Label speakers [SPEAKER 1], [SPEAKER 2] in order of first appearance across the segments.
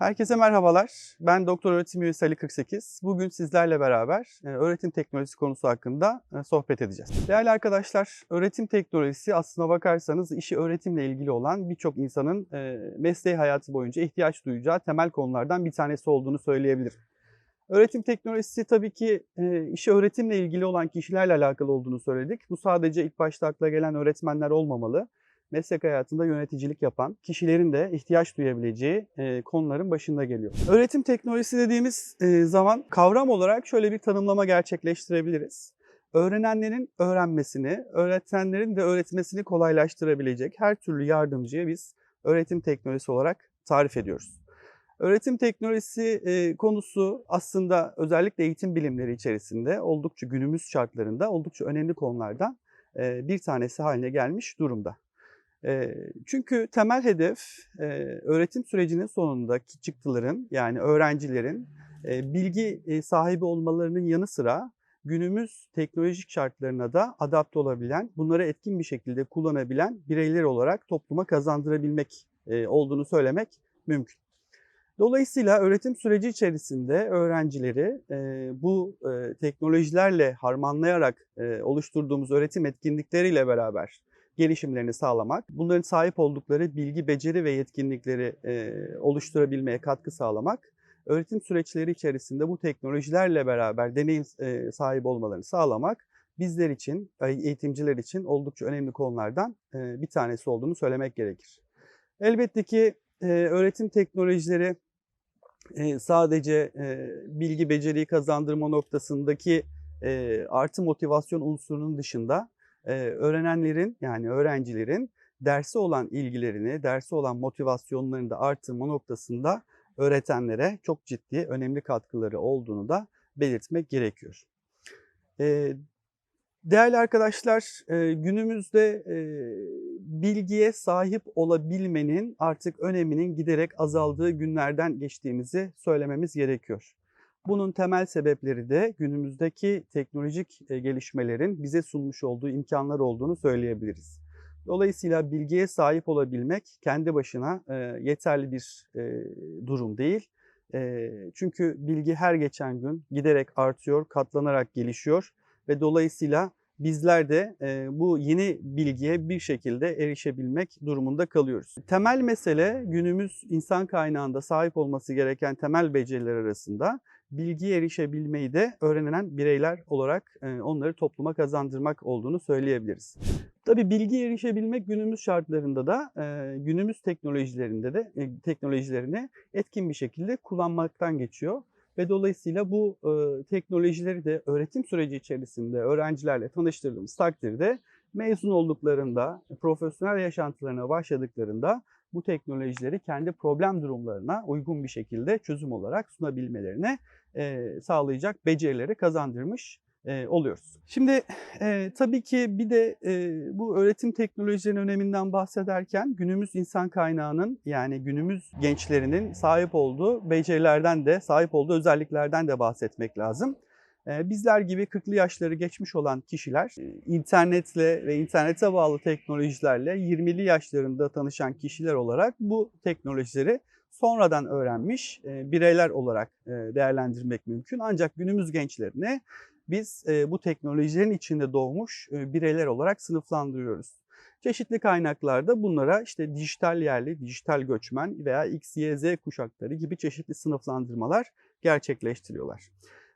[SPEAKER 1] Herkese merhabalar. Ben Doktor Öğretim Üyesi Ali 48. Bugün sizlerle beraber e, öğretim teknolojisi konusu hakkında e, sohbet edeceğiz. Değerli arkadaşlar, öğretim teknolojisi aslına bakarsanız işi öğretimle ilgili olan birçok insanın e, mesleği hayatı boyunca ihtiyaç duyacağı temel konulardan bir tanesi olduğunu söyleyebilirim. Öğretim teknolojisi tabii ki işi öğretimle ilgili olan kişilerle alakalı olduğunu söyledik. Bu sadece ilk başta akla gelen öğretmenler olmamalı meslek hayatında yöneticilik yapan kişilerin de ihtiyaç duyabileceği e, konuların başında geliyor. Öğretim teknolojisi dediğimiz e, zaman kavram olarak şöyle bir tanımlama gerçekleştirebiliriz. Öğrenenlerin öğrenmesini, öğretenlerin de öğretmesini kolaylaştırabilecek her türlü yardımcıya biz öğretim teknolojisi olarak tarif ediyoruz. Öğretim teknolojisi e, konusu aslında özellikle eğitim bilimleri içerisinde oldukça günümüz şartlarında oldukça önemli konulardan e, bir tanesi haline gelmiş durumda. Çünkü temel hedef öğretim sürecinin sonundaki çıktıların yani öğrencilerin bilgi sahibi olmalarının yanı sıra günümüz teknolojik şartlarına da adapte olabilen, bunları etkin bir şekilde kullanabilen bireyler olarak topluma kazandırabilmek olduğunu söylemek mümkün. Dolayısıyla öğretim süreci içerisinde öğrencileri bu teknolojilerle harmanlayarak oluşturduğumuz öğretim etkinlikleriyle beraber gelişimlerini sağlamak, bunların sahip oldukları bilgi, beceri ve yetkinlikleri e, oluşturabilmeye katkı sağlamak, öğretim süreçleri içerisinde bu teknolojilerle beraber deneyim e, sahibi olmalarını sağlamak bizler için, eğitimciler için oldukça önemli konulardan e, bir tanesi olduğunu söylemek gerekir. Elbette ki e, öğretim teknolojileri e, sadece e, bilgi beceriyi kazandırma noktasındaki e, artı motivasyon unsurunun dışında öğrenenlerin yani öğrencilerin dersi olan ilgilerini, dersi olan motivasyonlarını da artırma noktasında öğretenlere çok ciddi, önemli katkıları olduğunu da belirtmek gerekiyor. Değerli arkadaşlar, günümüzde bilgiye sahip olabilmenin artık öneminin giderek azaldığı günlerden geçtiğimizi söylememiz gerekiyor. Bunun temel sebepleri de günümüzdeki teknolojik e, gelişmelerin bize sunmuş olduğu imkanlar olduğunu söyleyebiliriz. Dolayısıyla bilgiye sahip olabilmek kendi başına e, yeterli bir e, durum değil. Çünkü bilgi her geçen gün giderek artıyor, katlanarak gelişiyor ve dolayısıyla bizler de bu yeni bilgiye bir şekilde erişebilmek durumunda kalıyoruz. Temel mesele günümüz insan kaynağında sahip olması gereken temel beceriler arasında bilgiye erişebilmeyi de öğrenen bireyler olarak onları topluma kazandırmak olduğunu söyleyebiliriz. Tabii bilgiye erişebilmek günümüz şartlarında da günümüz teknolojilerinde de teknolojilerini etkin bir şekilde kullanmaktan geçiyor ve dolayısıyla bu teknolojileri de öğretim süreci içerisinde öğrencilerle tanıştırdığımız takdirde mezun olduklarında, profesyonel yaşantılarına başladıklarında bu teknolojileri kendi problem durumlarına uygun bir şekilde çözüm olarak sunabilmelerine e, sağlayacak becerileri kazandırmış e, oluyoruz. Şimdi e, tabii ki bir de e, bu öğretim teknolojilerinin öneminden bahsederken günümüz insan kaynağının yani günümüz gençlerinin sahip olduğu becerilerden de sahip olduğu özelliklerden de bahsetmek lazım. Bizler gibi 40'lı yaşları geçmiş olan kişiler internetle ve internete bağlı teknolojilerle 20'li yaşlarında tanışan kişiler olarak bu teknolojileri sonradan öğrenmiş bireyler olarak değerlendirmek mümkün. Ancak günümüz gençlerini biz bu teknolojilerin içinde doğmuş bireyler olarak sınıflandırıyoruz. Çeşitli kaynaklarda bunlara işte dijital yerli, dijital göçmen veya X, Y, Z kuşakları gibi çeşitli sınıflandırmalar gerçekleştiriyorlar.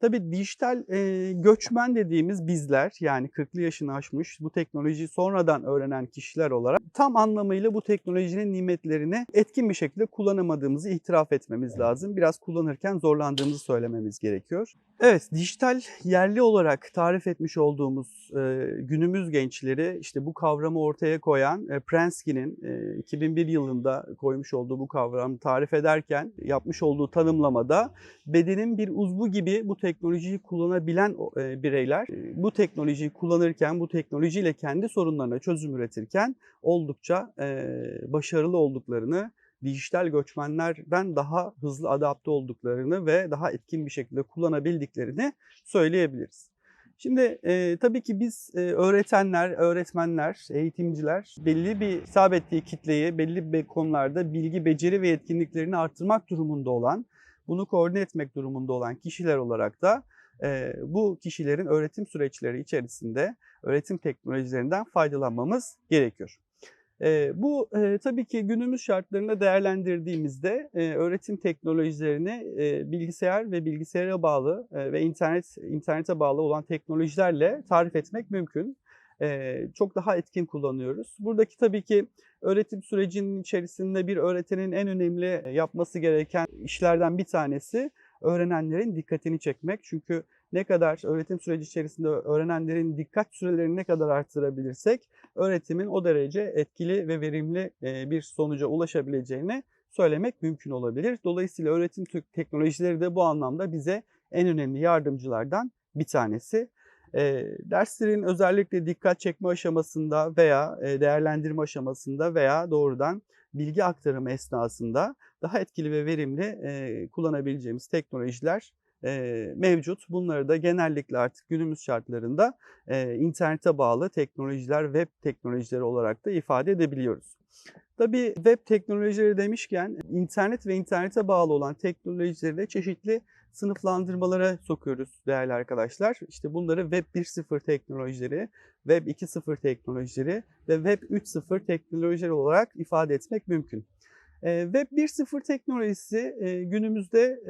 [SPEAKER 1] Tabii dijital e, göçmen dediğimiz bizler yani 40'lı yaşını aşmış bu teknolojiyi sonradan öğrenen kişiler olarak tam anlamıyla bu teknolojinin nimetlerini etkin bir şekilde kullanamadığımızı itiraf etmemiz lazım. Biraz kullanırken zorlandığımızı söylememiz gerekiyor. Evet, dijital yerli olarak tarif etmiş olduğumuz e, günümüz gençleri işte bu kavramı ortaya koyan e, Prensky'nin e, 2001 yılında koymuş olduğu bu kavramı tarif ederken yapmış olduğu tanımlamada bedenin bir uzvu gibi bu teknolojiyi kullanabilen e, bireyler e, bu teknolojiyi kullanırken, bu teknolojiyle kendi sorunlarına çözüm üretirken oldukça e, başarılı olduklarını dijital göçmenlerden daha hızlı adapte olduklarını ve daha etkin bir şekilde kullanabildiklerini söyleyebiliriz. Şimdi e, tabii ki biz e, öğretenler, öğretmenler, eğitimciler belli bir hitap ettiği kitleyi belli bir konularda bilgi, beceri ve yetkinliklerini arttırmak durumunda olan, bunu koordine etmek durumunda olan kişiler olarak da e, bu kişilerin öğretim süreçleri içerisinde öğretim teknolojilerinden faydalanmamız gerekiyor. E, bu e, tabii ki günümüz şartlarında değerlendirdiğimizde e, öğretim teknolojilerini e, bilgisayar ve bilgisayara bağlı e, ve internet internete bağlı olan teknolojilerle tarif etmek mümkün. Çok daha etkin kullanıyoruz. Buradaki tabii ki öğretim sürecinin içerisinde bir öğretenin en önemli yapması gereken işlerden bir tanesi öğrenenlerin dikkatini çekmek. Çünkü ne kadar öğretim süreci içerisinde öğrenenlerin dikkat sürelerini ne kadar arttırabilirsek öğretimin o derece etkili ve verimli bir sonuca ulaşabileceğini söylemek mümkün olabilir. Dolayısıyla öğretim teknolojileri de bu anlamda bize en önemli yardımcılardan bir tanesi. Derslerin özellikle dikkat çekme aşamasında veya değerlendirme aşamasında veya doğrudan bilgi aktarımı esnasında daha etkili ve verimli kullanabileceğimiz teknolojiler e, mevcut. Bunları da genellikle artık günümüz şartlarında e, internete bağlı teknolojiler, web teknolojileri olarak da ifade edebiliyoruz. Tabii web teknolojileri demişken internet ve internete bağlı olan teknolojileri de çeşitli sınıflandırmalara sokuyoruz değerli arkadaşlar. İşte bunları Web 1.0 teknolojileri, Web 2.0 teknolojileri ve Web 3.0 teknolojileri olarak ifade etmek mümkün. Web 1.0 teknolojisi günümüzde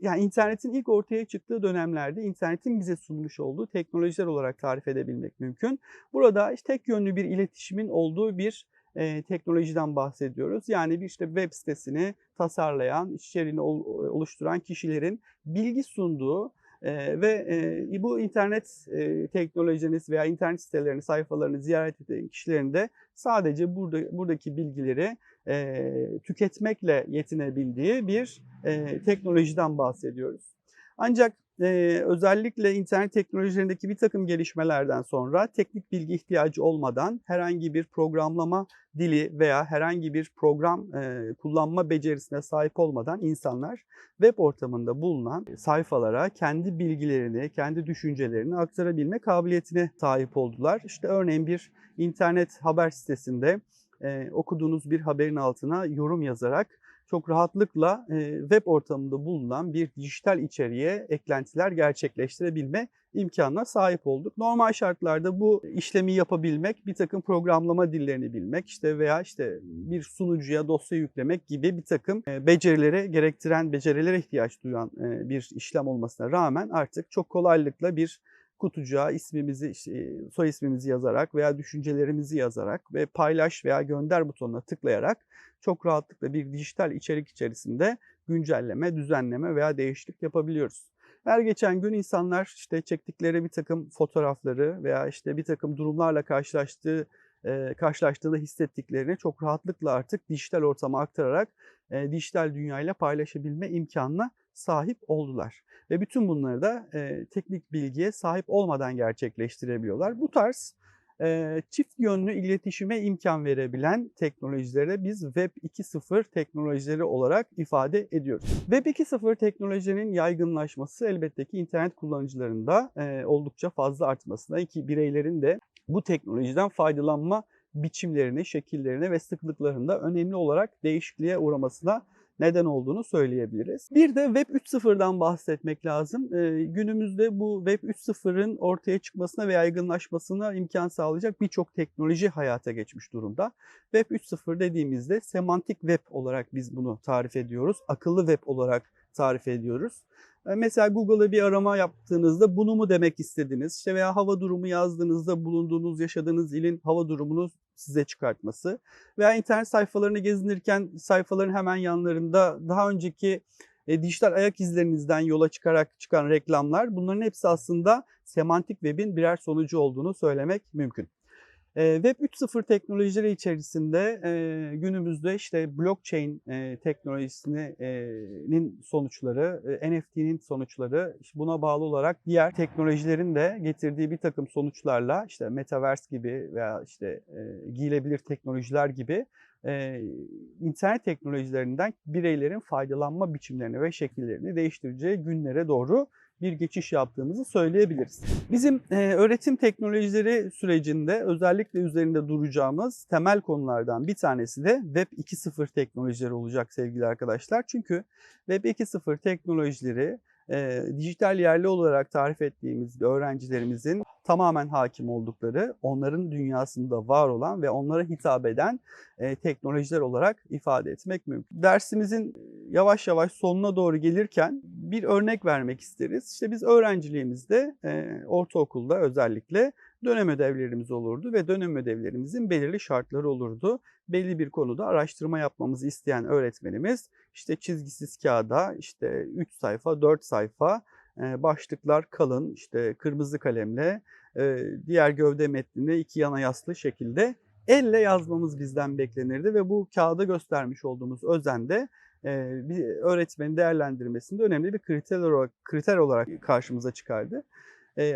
[SPEAKER 1] yani internetin ilk ortaya çıktığı dönemlerde internetin bize sunmuş olduğu teknolojiler olarak tarif edebilmek mümkün. Burada işte tek yönlü bir iletişimin olduğu bir e, teknolojiden bahsediyoruz. Yani bir işte web sitesini tasarlayan, içeriğini oluşturan kişilerin bilgi sunduğu e, ve e, bu internet e, teknolojiniz veya internet sitelerini, sayfalarını ziyaret eden kişilerin de sadece burada buradaki bilgileri e, tüketmekle yetinebildiği bir e, teknolojiden bahsediyoruz. Ancak e, özellikle internet teknolojilerindeki bir takım gelişmelerden sonra teknik bilgi ihtiyacı olmadan herhangi bir programlama dili veya herhangi bir program e, kullanma becerisine sahip olmadan insanlar web ortamında bulunan sayfalara kendi bilgilerini, kendi düşüncelerini aktarabilme kabiliyetine sahip oldular. İşte örneğin bir internet haber sitesinde e, okuduğunuz bir haberin altına yorum yazarak çok rahatlıkla e, web ortamında bulunan bir dijital içeriğe eklentiler gerçekleştirebilme imkanına sahip olduk. Normal şartlarda bu işlemi yapabilmek, bir takım programlama dillerini bilmek işte veya işte bir sunucuya dosya yüklemek gibi bir takım e, becerilere gerektiren, becerilere ihtiyaç duyan e, bir işlem olmasına rağmen artık çok kolaylıkla bir kutucuğa ismimizi, işte, soy ismimizi yazarak veya düşüncelerimizi yazarak ve paylaş veya gönder butonuna tıklayarak çok rahatlıkla bir dijital içerik içerisinde güncelleme, düzenleme veya değişiklik yapabiliyoruz. Her geçen gün insanlar işte çektikleri bir takım fotoğrafları veya işte bir takım durumlarla karşılaştığı e, karşılaştığında hissettiklerini çok rahatlıkla artık dijital ortama aktararak e, dijital dünyayla paylaşabilme imkanına sahip oldular. Ve bütün bunları da e, teknik bilgiye sahip olmadan gerçekleştirebiliyorlar. Bu tarz e, çift yönlü iletişime imkan verebilen teknolojilere biz Web 2.0 teknolojileri olarak ifade ediyoruz. Web 2.0 teknolojinin yaygınlaşması elbette ki internet kullanıcılarında e, oldukça fazla artmasına, ki bireylerin de bu teknolojiden faydalanma biçimlerine, şekillerine ve sıklıklarında önemli olarak değişikliğe uğramasına neden olduğunu söyleyebiliriz. Bir de Web 3.0'dan bahsetmek lazım. Ee, günümüzde bu Web 3.0'ın ortaya çıkmasına ve yaygınlaşmasına imkan sağlayacak birçok teknoloji hayata geçmiş durumda. Web 3.0 dediğimizde semantik web olarak biz bunu tarif ediyoruz. Akıllı web olarak tarif ediyoruz. E, mesela Google'a bir arama yaptığınızda bunu mu demek istediniz? İşte veya hava durumu yazdığınızda bulunduğunuz, yaşadığınız ilin hava durumunu size çıkartması. Veya internet sayfalarını gezinirken sayfaların hemen yanlarında daha önceki e, dijital ayak izlerinizden yola çıkarak çıkan reklamlar bunların hepsi aslında semantik web'in birer sonucu olduğunu söylemek mümkün. Web 3.0 teknolojileri içerisinde günümüzde işte blockchain teknolojisinin sonuçları, NFT'nin sonuçları, buna bağlı olarak diğer teknolojilerin de getirdiği bir takım sonuçlarla işte metaverse gibi veya işte giyilebilir teknolojiler gibi internet teknolojilerinden bireylerin faydalanma biçimlerini ve şekillerini değiştireceği günlere doğru bir geçiş yaptığımızı söyleyebiliriz. Bizim e, öğretim teknolojileri sürecinde özellikle üzerinde duracağımız temel konulardan bir tanesi de Web 2.0 teknolojileri olacak sevgili arkadaşlar. Çünkü Web 2.0 teknolojileri e, dijital yerli olarak tarif ettiğimiz öğrencilerimizin tamamen hakim oldukları, onların dünyasında var olan ve onlara hitap eden e, teknolojiler olarak ifade etmek mümkün. Dersimizin yavaş yavaş sonuna doğru gelirken bir örnek vermek isteriz. İşte biz öğrenciliğimizde e, ortaokulda özellikle dönem ödevlerimiz olurdu ve dönem ödevlerimizin belirli şartları olurdu. Belli bir konuda araştırma yapmamızı isteyen öğretmenimiz işte çizgisiz kağıda işte 3 sayfa, 4 sayfa e, başlıklar kalın işte kırmızı kalemle e, diğer gövde metnini iki yana yaslı şekilde elle yazmamız bizden beklenirdi ve bu kağıda göstermiş olduğumuz özende bir öğretmenin değerlendirmesinde önemli bir kriter olarak, kriter olarak karşımıza çıkardı.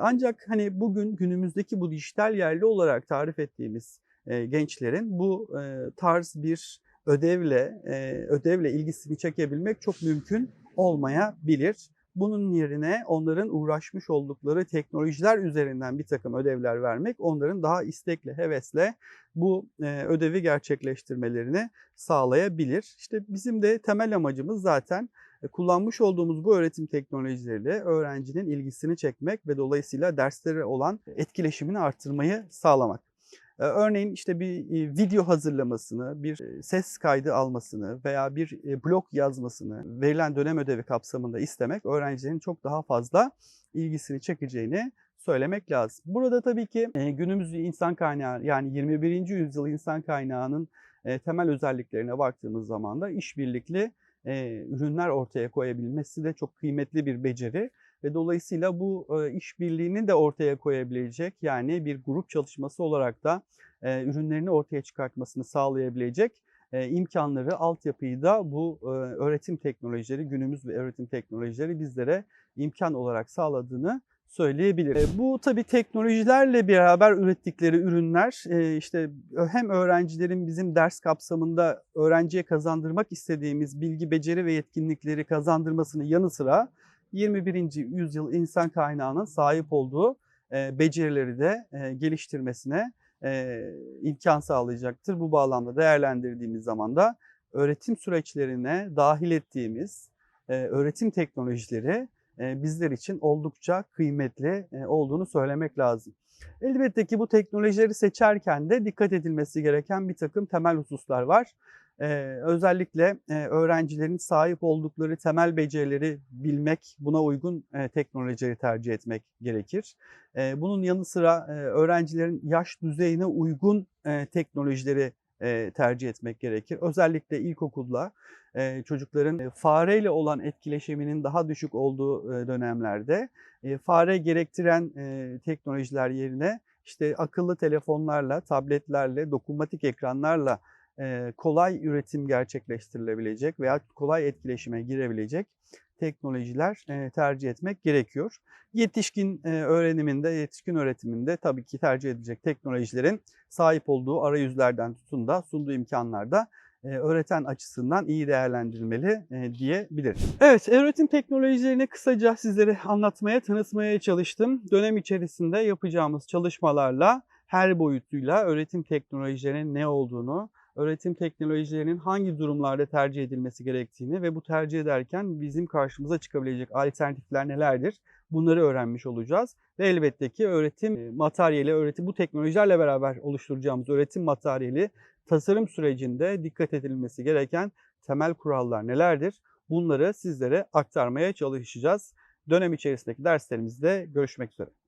[SPEAKER 1] Ancak hani bugün günümüzdeki bu dijital yerli olarak tarif ettiğimiz gençlerin bu tarz bir ödevle ödevle ilgisini çekebilmek çok mümkün olmayabilir. Bunun yerine onların uğraşmış oldukları teknolojiler üzerinden bir takım ödevler vermek onların daha istekle, hevesle bu e, ödevi gerçekleştirmelerini sağlayabilir. İşte bizim de temel amacımız zaten e, kullanmış olduğumuz bu öğretim teknolojileriyle öğrencinin ilgisini çekmek ve dolayısıyla derslere olan etkileşimini arttırmayı sağlamak. Örneğin işte bir video hazırlamasını, bir ses kaydı almasını veya bir blog yazmasını verilen dönem ödevi kapsamında istemek öğrencilerin çok daha fazla ilgisini çekeceğini söylemek lazım. Burada tabii ki günümüz insan kaynağı yani 21. yüzyıl insan kaynağının temel özelliklerine baktığımız zaman da işbirlikli ürünler ortaya koyabilmesi de çok kıymetli bir beceri ve dolayısıyla bu e, işbirliğini de ortaya koyabilecek yani bir grup çalışması olarak da e, ürünlerini ortaya çıkartmasını sağlayabilecek e, imkanları, altyapıyı da bu e, öğretim teknolojileri, günümüz ve öğretim teknolojileri bizlere imkan olarak sağladığını söyleyebiliriz. E, bu tabii teknolojilerle beraber ürettikleri ürünler e, işte hem öğrencilerin bizim ders kapsamında öğrenciye kazandırmak istediğimiz bilgi, beceri ve yetkinlikleri kazandırmasının yanı sıra 21. yüzyıl insan kaynağının sahip olduğu e, becerileri de e, geliştirmesine e, imkan sağlayacaktır. Bu bağlamda değerlendirdiğimiz zaman da öğretim süreçlerine dahil ettiğimiz öğretim teknolojileri bizler için oldukça kıymetli olduğunu söylemek lazım. Elbette ki bu teknolojileri seçerken de dikkat edilmesi gereken bir takım temel hususlar var. Ee, özellikle e, öğrencilerin sahip oldukları temel becerileri bilmek, buna uygun e, teknolojileri tercih etmek gerekir. E, bunun yanı sıra e, öğrencilerin yaş düzeyine uygun e, teknolojileri e, tercih etmek gerekir. Özellikle ilkokulda e, çocukların e, fareyle olan etkileşiminin daha düşük olduğu e, dönemlerde e, fare gerektiren e, teknolojiler yerine işte akıllı telefonlarla, tabletlerle, dokunmatik ekranlarla kolay üretim gerçekleştirilebilecek veya kolay etkileşime girebilecek teknolojiler e, tercih etmek gerekiyor. Yetişkin e, öğreniminde, yetişkin öğretiminde tabii ki tercih edilecek teknolojilerin sahip olduğu arayüzlerden tutun da sunduğu imkanlarda e, öğreten açısından iyi değerlendirilmeli e, diyebiliriz. Evet, öğretim teknolojilerini kısaca sizlere anlatmaya, tanıtmaya çalıştım. Dönem içerisinde yapacağımız çalışmalarla her boyutuyla öğretim teknolojilerinin ne olduğunu, öğretim teknolojilerinin hangi durumlarda tercih edilmesi gerektiğini ve bu tercih ederken bizim karşımıza çıkabilecek alternatifler nelerdir? Bunları öğrenmiş olacağız. Ve elbette ki öğretim materyali, öğretim bu teknolojilerle beraber oluşturacağımız öğretim materyali tasarım sürecinde dikkat edilmesi gereken temel kurallar nelerdir? Bunları sizlere aktarmaya çalışacağız. Dönem içerisindeki derslerimizde görüşmek üzere.